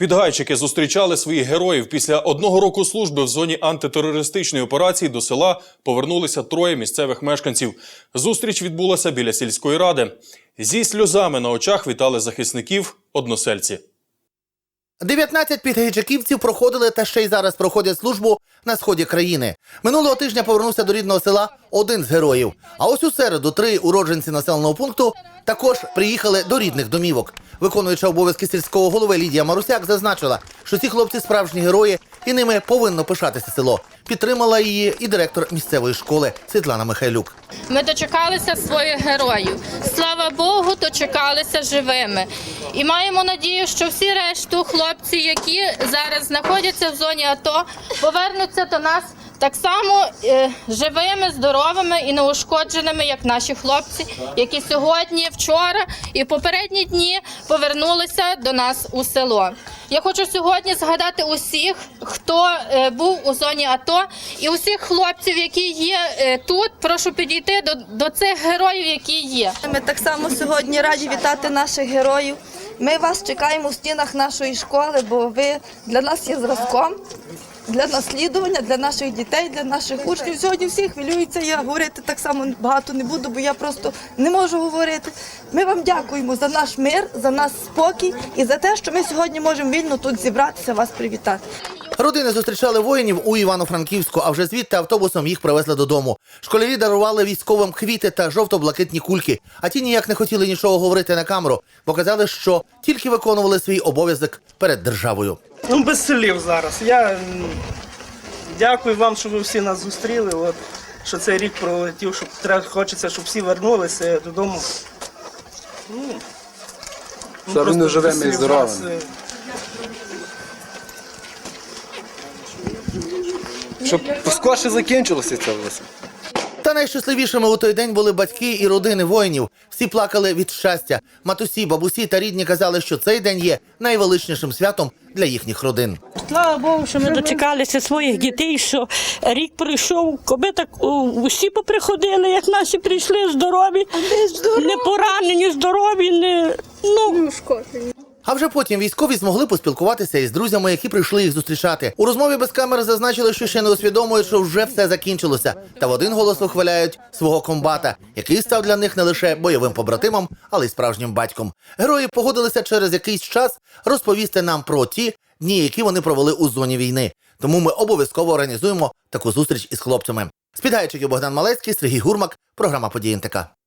Підгайчики зустрічали своїх героїв після одного року служби в зоні антитерористичної операції до села повернулися троє місцевих мешканців. Зустріч відбулася біля сільської ради. Зі сльозами на очах вітали захисників односельці. 19 підгайчиківців проходили та ще й зараз проходять службу на сході країни. Минулого тижня повернувся до рідного села один з героїв. А ось у середу три уродженці населеного пункту також приїхали до рідних домівок. Виконуюча обов'язки сільського голови Лідія Марусяк зазначила, що ці хлопці справжні герої і ними повинно пишатися село. Підтримала її і директор місцевої школи Світлана Михайлюк. Ми дочекалися своїх героїв. Слава Богу, дочекалися живими. І маємо надію, що всі решту хлопці, які зараз знаходяться в зоні АТО, повернуться до нас так само е, живими, здоровими і неушкодженими, як наші хлопці, які сьогодні, вчора і попередні дні повернулися до нас у село. Я хочу сьогодні згадати усіх, хто е, був у зоні АТО, і усіх хлопців, які є е, тут. Прошу підійти до, до цих героїв, які є. Ми так само сьогодні раді вітати наших героїв. Ми вас чекаємо в стінах нашої школи, бо ви для нас є зразком, для наслідування, для наших дітей, для наших учнів. Сьогодні всі хвилюються. Я говорити так само багато не буду, бо я просто не можу говорити. Ми вам дякуємо за наш мир, за наш спокій і за те, що ми сьогодні можемо вільно тут зібратися, вас привітати. Родини зустрічали воїнів у Івано-Франківську, а вже звідти автобусом їх привезли додому. Школярі дарували військовим квіти та жовто-блакитні кульки, а ті ніяк не хотіли нічого говорити на камеру, бо казали, що тільки виконували свій обов'язок перед державою. Ну, без слів зараз. Я дякую вам, що ви всі нас зустріли. От, що цей рік пролетів, щоб треба, хочеться, щоб всі вернулися додому. Ну, ну, просто живими без і здоровими. зараз, е, Щоб поскорше закінчилося це все. Та найщасливішими у той день були батьки і родини воїнів. Всі плакали від щастя. Матусі, бабусі та рідні казали, що цей день є найвеличнішим святом для їхніх родин. Слава Богу, що ми дочекалися своїх дітей, що рік прийшов, коби так усі поприходили, як наші прийшли здорові, не поранені, здорові, не ну А вже потім військові змогли поспілкуватися із друзями, які прийшли їх зустрічати. У розмові без камер зазначили, що ще не усвідомують, що вже все закінчилося. Та в один голос вихваляють свого комбата, який став для них не лише бойовим побратимом, але й справжнім батьком. Герої погодилися через якийсь час розповісти нам про ті дні, які вони провели у зоні війни. Тому ми обов'язково організуємо таку зустріч із хлопцями. З Підгайчиків Богдан Малецький, Сергій Гурмак, програма «Події НТК».